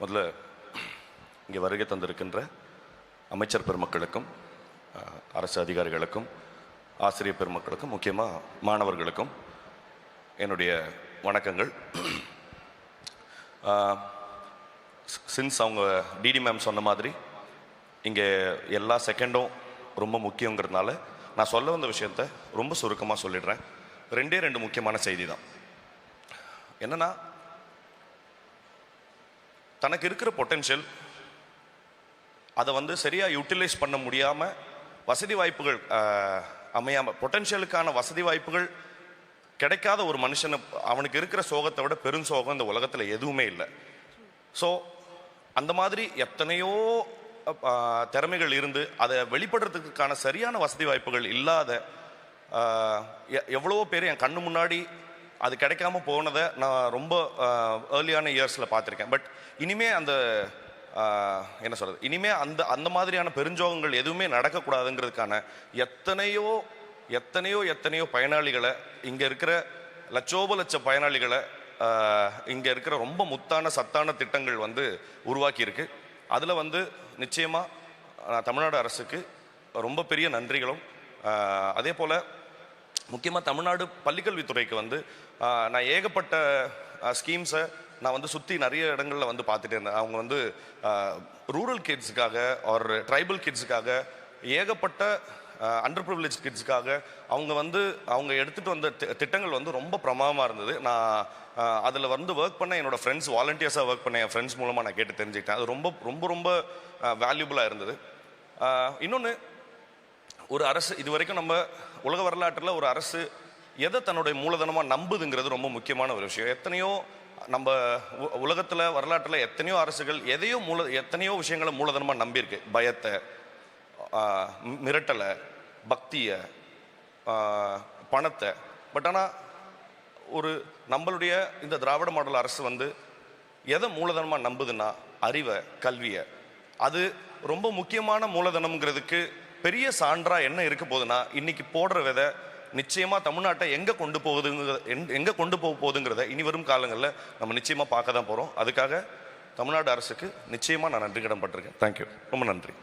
முதல்ல இங்கே வருகை தந்திருக்கின்ற அமைச்சர் பெருமக்களுக்கும் அரசு அதிகாரிகளுக்கும் ஆசிரியர் பெருமக்களுக்கும் முக்கியமாக மாணவர்களுக்கும் என்னுடைய வணக்கங்கள். சின்ஸ் அவங்க டிடி மேம் சொன்ன மாதிரி இங்கே எல்லா செகண்டும் ரொம்ப முக்கியங்கிறதுனால நான் சொல்ல வந்த விஷயத்த ரொம்ப சுருக்கமாக சொல்லிடுறேன். ரெண்டே ரெண்டு முக்கியமான செய்தி தான். என்னென்னா தனக்கு இருக்கிற பொட்டென்ஷியல் அதை வந்து சரியாக யூட்டிலைஸ் பண்ண முடியாமல் வசதி வாய்ப்புகள் அமையாமல் பொட்டென்ஷியலுக்கான வசதி வாய்ப்புகள் கிடைக்காத ஒரு மனுஷனை அவனுக்கு இருக்கிற சோகத்தை விட பெரும் சோகம் இந்த உலகத்தில் எதுவுமே இல்லை. ஸோ அந்த மாதிரி எத்தனையோ திறமைகள் இருந்து அதை வெளிப்படுறதுக்கான சரியான வசதி வாய்ப்புகள் இல்லாத எ- எவ்வளவோ பேர் என் கண்ணு முன்னாடி அது கிடைக்காம போனதை நான் ரொம்ப ஏர்லியான இயர்ஸில் பார்த்துருக்கேன். பட் இனிமே அந்த என்ன சொல்கிறது இனிமே அந்த அந்த மாதிரியான பெருஞ்சோகங்கள் எதுவுமே நடக்கக்கூடாதுங்கிறதுக்கான எத்தனையோ எத்தனையோ எத்தனையோ பயனாளிகளை இங்கே இருக்கிற லட்சோப லட்ச பயனாளிகளை இங்கே இருக்கிற ரொம்ப முத்தான சத்தான திட்டங்கள் வந்து உருவாக்கியிருக்கு. அதில் வந்து நிச்சயமாக தமிழ்நாடு அரசுக்கு ரொம்ப பெரிய நன்றிகளும். அதே போல் முக்கியமாக தமிழ்நாடு பள்ளிக்கல்வித்துறைக்கு வந்து நான் ஏகப்பட்ட ஸ்கீம்ஸை நான் வந்து சுற்றி நிறைய இடங்களில் வந்து பார்த்துட்டு இருந்தேன். அவங்க வந்து ரூரல் கிட்ஸுக்காக ஒரு ட்ரைபல் கிட்ஸுக்காக ஏகப்பட்ட அண்டர் ப்ரிவிலேஜ் கிட்ஸுக்காக அவங்க வந்து அவங்க எடுத்துகிட்டு வந்த திட்டங்கள் வந்து ரொம்ப பிரமாதமாக இருந்தது. நான் அதில் வந்து ஒர்க் பண்ண என்னோட ஃப்ரெண்ட்ஸ் வாலண்டியர்ஸாக ஒர்க் பண்ண என் ஃப்ரெண்ட்ஸ் மூலமாக நான் கேட்டு தெரிஞ்சுக்கிட்டேன். அது ரொம்ப ரொம்ப ரொம்ப வேல்யூபுளாக இருந்தது. இன்னொன்று ஒரு அரசு இது வரைக்கும் நம்ம உலக வரலாற்றில் ஒரு அரசு எதை தன்னுடைய மூலதனமாக நம்புதுங்கிறது ரொம்ப முக்கியமான ஒரு விஷயம். எத்தனையோ நம்ம உலகத்தில் வரலாற்றில் எத்தனையோ அரசுகள் எதையோ மூல எத்தனையோ விஷயங்களை மூலதனமாக நம்பியிருக்கு. பயத்தை மிரட்டலை பக்தியை பணத்தை. பட் ஆனால் ஒரு நம்மளுடைய இந்த திராவிட மாடல் அரசு வந்து எதை மூலதனமாக நம்புதுன்னா அறிவை கல்வியை. அது ரொம்ப முக்கியமான மூலதனம்ங்கிறதுக்கு பெரிய சான்றாக என்ன இருக்க போகுதுன்னா இன்னைக்கு போடுற விதை நிச்சயமாக தமிழ்நாட்டை எங்கே கொண்டு போகுதுங்கிறத எங்கே கொண்டு போக போகுதுங்கிறத இனி வரும் காலங்களில் நம்ம நிச்சயமாக பார்க்க தான் போகிறோம் அதுக்காக தமிழ்நாடு அரசுக்கு நிச்சயமாக நான் நன்றி கடன் பட்டிருக்கேன் தேங்க்யூ ரொம்ப நன்றி.